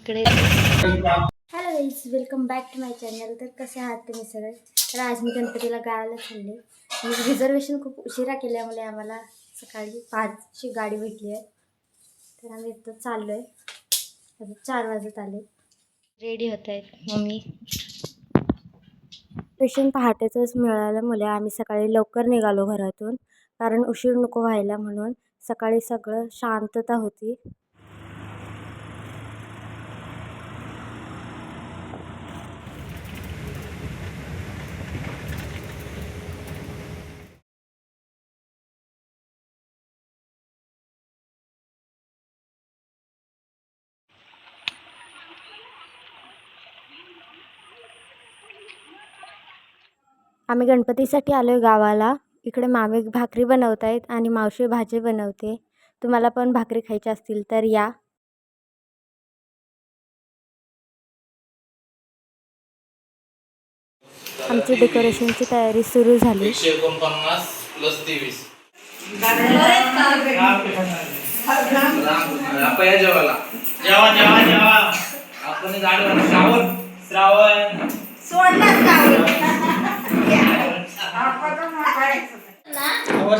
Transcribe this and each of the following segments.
इकडे. Hello guys welcome back to my channel तर कसे आहात तुम्ही सगळे? तर आज मी गणपतीला गावाला चालले. मी रिझर्वेशन खूप उशिरा केल्यामुळे आम्हाला सकाळी पाचची गाडी भेटली आहे. तर आम्ही इथं चाललो आहे चार वाजत आले. रेडी होत आहेत मम्मी. पेशंट पहाटेचंच मिळाल्यामुळे आम्ही सकाळी लवकर निघालो घरातून. कारण उशीर नको व्हायला म्हणून सकाळी सगळं शांतता होती. आम्ही गणपतीसाठी आलो आहे गावाला. इकडे मामी भाकरी बनवत आहेत आणि मावशी भाजी बनवते. तुम्हाला पण भाकरी खायची असतील तर या. आमची डेकोरेशनची तयारी सुरू झाली. एकशे एकोणपन्नास प्लस तेवीस आपण या जेवायला जेवा जेवा जेवा आपण गाडी श्रावण. श्रावण गेलं पुढच्या वर्षी पण घ्यायचं आहे.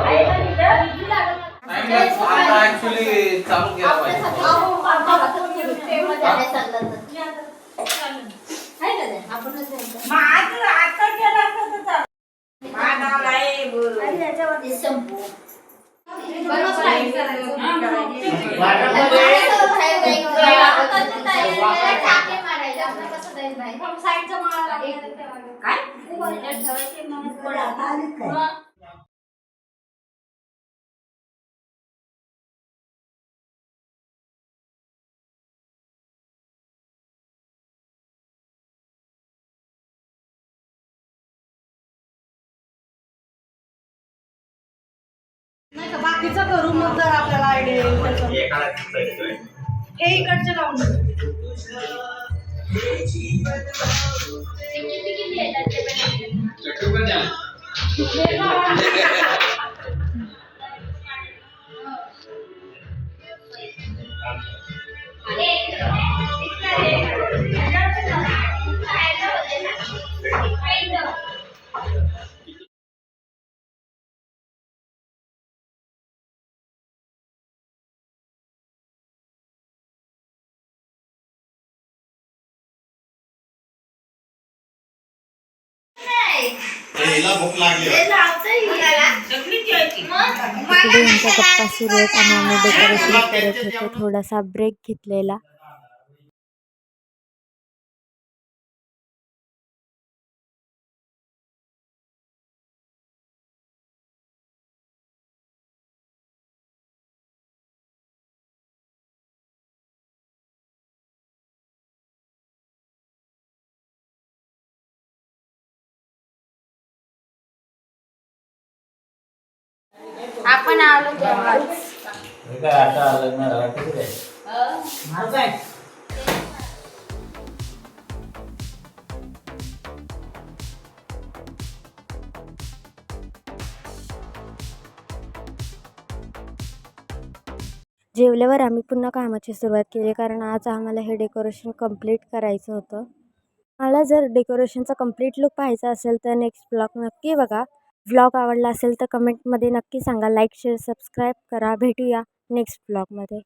आहेत मी टेकस आणायला आले ऍक्च्युली चालू काय? ठेवायचे बाकीचं करू मग जर आपल्याला आयडिया येईल त्याचं. हे इकडचे लावून दे. इकडे यांच्या गप्पा सुरू आहेत? आणि आम्ही डेकोरेशन करत होतो. थोडासा ब्रेक घेतलेला. आपण आलो जेवल्यावर आम्ही पुन्हा कामाची सुरुवात केली कारण आज आम्हाला हे डेकोरेशन कंप्लीट करायचं होतं. मला जर डेकोरेशनचा कंप्लीट लुक पाहायचा असेल तर नेक्स्ट ब्लॉग नक्की बघा. ब्लॉग आवडला असेल तर कमेंटमध्ये नक्की सांगा. लाईक शेअर सबस्क्राईब करा. भेटूया नेक्स्ट व्लॉगमध्ये